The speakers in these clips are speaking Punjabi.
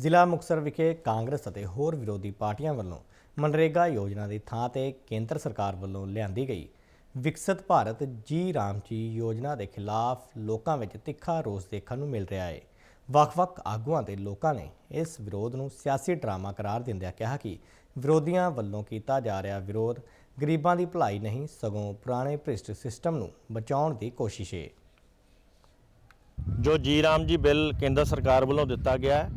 ਜ਼ਿਲ੍ਹਾ ਮੁਕਤਸਰ ਵਿਖੇ ਕਾਂਗਰਸ ਅਤੇ ਹੋਰ ਵਿਰੋਧੀ ਪਾਰਟੀਆਂ ਵੱਲੋਂ ਮਨਰੇਗਾ ਯੋਜਨਾ ਦੀ ਥਾਂ ਤੇ ਕੇਂਦਰ ਸਰਕਾਰ ਵੱਲੋਂ ਲਿਆਂਦੀ ਗਈ। ਵਿਕਸਿਤ ਭਾਰਤ ਜੀ ਰਾਮ ਜੀ ਯੋਜਨਾ ਦੇ ਖਿਲਾਫ ਲੋਕਾਂ ਵਿੱਚ ਤਿੱਖਾ ਰੋਸ ਦੇਖਣ ਨੂੰ ਮਿਲ ਰਿਹਾ ਹੈ ਵੱਖ-ਵੱਖ ਆਗੂਆਂ ਤੇ ਲੋਕਾਂ ਨੇ ਇਸ ਵਿਰੋਧ ਨੂੰ ਸਿਆਸੀ ਡਰਾਮਾ ਕਰਾਰ ਦਿੰਦਿਆਂ ਕਿਹਾ ਕਿ ਵਿਰੋਧੀਆਂ ਵੱਲੋਂ ਕੀਤਾ ਜਾ ਰਿਹਾ ਵਿਰੋਧ ਗਰੀਬਾਂ ਦੀ ਭਲਾਈ ਨਹੀਂ ਸਗੋਂ ਪੁਰਾਣੇ ਭ੍ਰਿਸ਼ਟ ਸਿਸਟਮ ਨੂੰ ਬਚਾਉਣ ਦੀ ਕੋਸ਼ਿਸ਼ ਹੈ ਜੋ ਜੀ ਰਾਮ ਜੀ ਬਿੱਲ ਕੇਂਦਰ ਸਰਕਾਰ ਵੱਲੋਂ ਦਿੱਤਾ ਗਿਆ ਹੈ,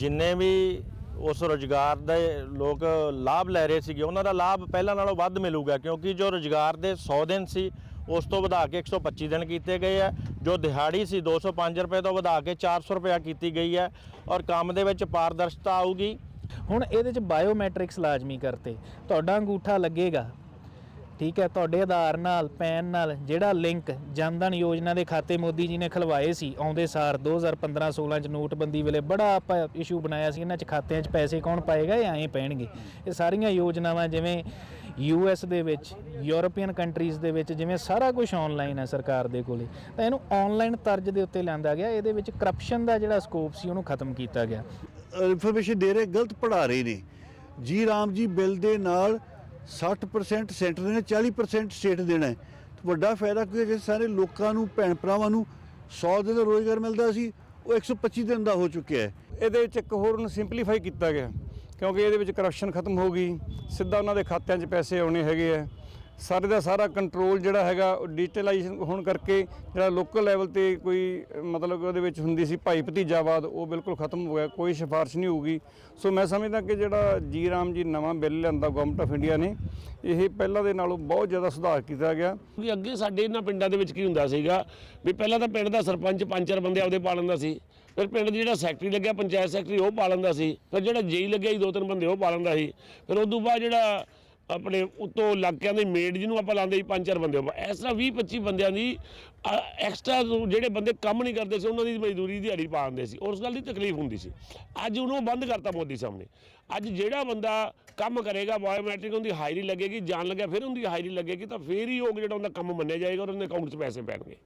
ਜਿੰਨੇ ਵੀ ਉਸ ਰੋਜ਼ਗਾਰ ਦੇ ਲੋਕ ਲਾਭ ਲੈ ਰਹੇ ਸੀਗੇ, ਉਹਨਾਂ ਦਾ ਲਾਭ ਪਹਿਲਾਂ ਨਾਲੋਂ ਵੱਧ ਮਿਲੂਗਾ, ਕਿਉਂਕਿ ਜੋ ਰੋਜ਼ਗਾਰ ਦੇ 100 ਦਿਨ ਸੀ, ਉਸ ਤੋਂ ਵਧਾ ਕੇ 125 ਦਿਨ ਕੀਤੇ ਗਏ ਹੈ ਜੋ ਦਿਹਾੜੀ ਸੀ 205 ਰੁਪਏ ਤੋਂ ਵਧਾ ਕੇ 400 ਰੁਪਏ ਕੀਤੀ ਗਈ ਹੈ ਔਰ ਕੰਮ ਦੇ ਵਿੱਚ ਪਾਰਦਰਸ਼ਤਾ ਆਊਗੀ। ਹੁਣ ਇਹਦੇ ਚ ਬਾਇਓਮੈਟ੍ਰਿਕਸ ਲਾਜ਼ਮੀ ਕਰਤੇ। ਤੁਹਾਡਾ ਅੰਗੂਠਾ ਲੱਗੇਗਾ। ਠੀਕ ਹੈ, ਤੁਹਾਡੇ ਆਧਾਰ ਨਾਲ, ਪੈਨ ਨਾਲ ਜਿਹੜਾ ਲਿੰਕ ਜਨਧਨ ਯੋਜਨਾ ਦੇ ਖਾਤੇ ਮੋਦੀ ਜੀ ਨੇ ਖਲਵਾਏ ਸੀ, ਆਉਂਦੇ ਸਾਰ 2015-16 ਚ ਨੋਟਬੰਦੀ ਵੇਲੇ ਬੜਾ ਆਪਾਂ ਇਸ਼ੂ ਬਣਾਇਆ ਸੀ, ਇਹਨਾਂ ਚ ਖਾਤਿਆਂ 'ਚ ਪੈਸੇ ਕੌਣ ਪਾਏਗਾ ਇਹ ਐਂ ਪੈਣਗੇ? ਇਹ ਸਾਰੀਆਂ ਯੋਜਨਾਵਾਂ ਜਿਵੇਂ ਯੂ ਯੂਐਸ ਦੇ ਵਿੱਚ ਯੂਰੋਪੀਅਨ ਕੰਟਰੀਜ਼ ਦੇ ਵਿੱਚ, ਜਿਵੇਂ ਸਾਰਾ ਕੁਝ ਆਨਲਾਈਨ ਹੈ ਸਰਕਾਰ ਦੇ ਕੋਲੇ, ਤਾਂ ਇਹਨੂੰ ਆਨਲਾਈਨ ਤਰਜ ਦੇ ਉੱਤੇ ਲਿਆਂਦਾ ਗਿਆ, ਇਹਦੇ ਵਿੱਚ ਕਰਪਸ਼ਨ ਦਾ ਜਿਹੜਾ ਸਕੋਪ ਸੀ, ਉਹਨੂੰ ਖਤਮ ਕੀਤਾ ਗਿਆ। ਇਨਫੋਰਮੇਸ਼ਨ ਦੇ ਰਹੇ, ਗਲਤ ਪੜਾ ਰਹੇ ਨੇ। ਜੀ ਰਾਮ ਜੀ ਬਿੱਲ ਦੇ ਨਾਲ 60% ਸੈਂਟਰ ਦੇਣਾ 40% ਸਟੇਟ ਦੇਣਾ ਹੈ। ਤੇ ਵੱਡਾ ਫਾਇਦਾ ਕਿਉਂਕਿ ਜੇ ਸਾਰੇ ਲੋਕਾਂ ਨੂੰ, ਭੈਣ ਭਰਾਵਾਂ ਨੂੰ 100 ਦਿਨ ਦਾ ਰੋਜ਼ਗਾਰ ਮਿਲਦਾ ਸੀ, ਉਹ 125 ਦਿਨ ਦਾ ਹੋ ਚੁੱਕਿਆ ਹੈ। ਇਹਦੇ ਵਿੱਚ ਇੱਕ ਹੋਰ ਨੂੰ ਸਿੰਪਲੀਫਾਈ ਕੀਤਾ ਗਿਆ, ਕਿਉਂਕਿ ਇਹਦੇ ਵਿੱਚ ਕਰਪਸ਼ਨ ਖਤਮ ਹੋ ਗਈ। ਸਿੱਧਾ ਉਹਨਾਂ ਦੇ ਖਾਤਿਆਂ 'ਚ ਪੈਸੇ ਆਉਣੇ ਹੈਗੇ ਆ। ਸਾਰੇ ਦਾ ਸਾਰਾ ਕੰਟਰੋਲ ਜਿਹੜਾ ਹੈਗਾ ਉਹ ਡਿਜੀਟਲਾਈਜ਼ ਹੋਣ ਕਰਕੇ ਜਿਹੜਾ ਲੋਕਲ ਲੈਵਲ ਤੇ ਕੋਈ ਅ, ਮਤਲਬ ਉਹਦੇ ਵਿੱਚ ਹੁੰਦੀ ਸੀ ਭਾਈ ਭਤੀਜਾਵਾਦ ਉਹ ਬਿਲਕੁਲ ਖਤਮ ਹੋ ਗਿਆ ਕੋਈ ਸਿਫਾਰਿਸ਼ ਨਹੀਂ ਹੋਊਗੀ। ਸੋ ਮੈਂ ਸਮਝਦਾ ਕਿ ਜਿਹੜਾ ਜੀ ਰਾਮ ਜੀ ਨਵਾਂ ਬਿੱਲ ਲਿਆਂਦਾ ਗਵਰਨਮੈਂਟ ਆਫ ਇੰਡੀਆ ਨੇ ਇਹ ਪਹਿਲਾਂ ਦੇ ਨਾਲੋਂ ਬਹੁਤ ਜ਼ਿਆਦਾ ਸੁਧਾਰ ਕੀਤਾ ਗਿਆ। ਵੀ ਅੱਗੇ ਸਾਡੇ ਇਹਨਾਂ ਪਿੰਡਾਂ ਦੇ ਵਿੱਚ ਕੀ ਹੁੰਦਾ ਸੀਗਾ ਵੀ ਪਹਿਲਾਂ ਤਾਂ ਪਿੰਡ ਦਾ ਸਰਪੰਚ ਪੰਜ ਚਾਰ ਬੰਦੇ ਆਪਦੇ ਪਾ ਲੈਂਦਾ ਸੀ ਫਿਰ ਪਿੰਡ ਦੀ ਜਿਹੜਾ ਸੈਕਟਰੀ ਲੱਗਿਆ ਪੰਚਾਇਤ ਸੈਕਟਰੀ ਉਹ ਪਾ ਲੈਂਦਾ ਸੀ ਫਿਰ ਜਿਹੜਾ ਜੇਈ ਲੱਗਿਆ ਸੀ ਦੋ ਤਿੰਨ ਬੰਦੇ ਉਹ ਪਾ ਲੈਂਦਾ ਸੀ ਫਿਰ ਉਸ ਤੋਂ ਬਾਅਦ ਜਿਹੜਾ ਆਪਣੇ ਉਤੋਂ ਇਲਾਕਿਆਂ ਦੇ ਮੇਡ ਜਿਹਨੂੰ ਆਪਾਂ ਲਾਉਂਦੇ ਸੀ ਪੰਜ ਚਾਰ ਬੰਦੇ ਇਸ ਤਰ੍ਹਾਂ 20 25 ਬੰਦਿਆਂ ਦੀ ਐਕਸਟਰਾ ਜਿਹੜੇ ਬੰਦੇ ਕੰਮ ਨਹੀਂ ਕਰਦੇ ਸੀ, ਉਹਨਾਂ ਦੀ ਮਜ਼ਦੂਰੀ ਦਿਹਾੜੀ ਪਾ ਦਿੰਦੇ ਸੀ। ਉਸ ਗੱਲ ਦੀ ਤਕਲੀਫ ਹੁੰਦੀ ਸੀ। ਅੱਜ ਉਹਨੂੰ ਬੰਦ ਕਰਤਾ ਮੋਦੀ ਸਾਹਿਬ ਨੇ ਅੱਜ ਜਿਹੜਾ ਬੰਦਾ ਕੰਮ ਕਰੇਗਾ ਬਾਇਓਮੈਟ੍ਰਿਕ ਉਹਦੀ ਹਾਜ਼ਰੀ ਲੱਗੇਗੀ, ਜਾਣ ਲੱਗਿਆ, ਫਿਰ ਉਹਦੀ ਹਾਜ਼ਰੀ ਲੱਗੇਗੀ, ਤਾਂ ਫਿਰ ਹੀ ਉਹ ਜਿਹੜਾ ਉਹਦਾ ਕੰਮ ਮੰਨਿਆ ਜਾਏਗਾ ਔਰ ਉਹਦੇ ਅਕਾਊਂਟ 'ਚ ਪੈਸੇ ਪੈਣਗੇ।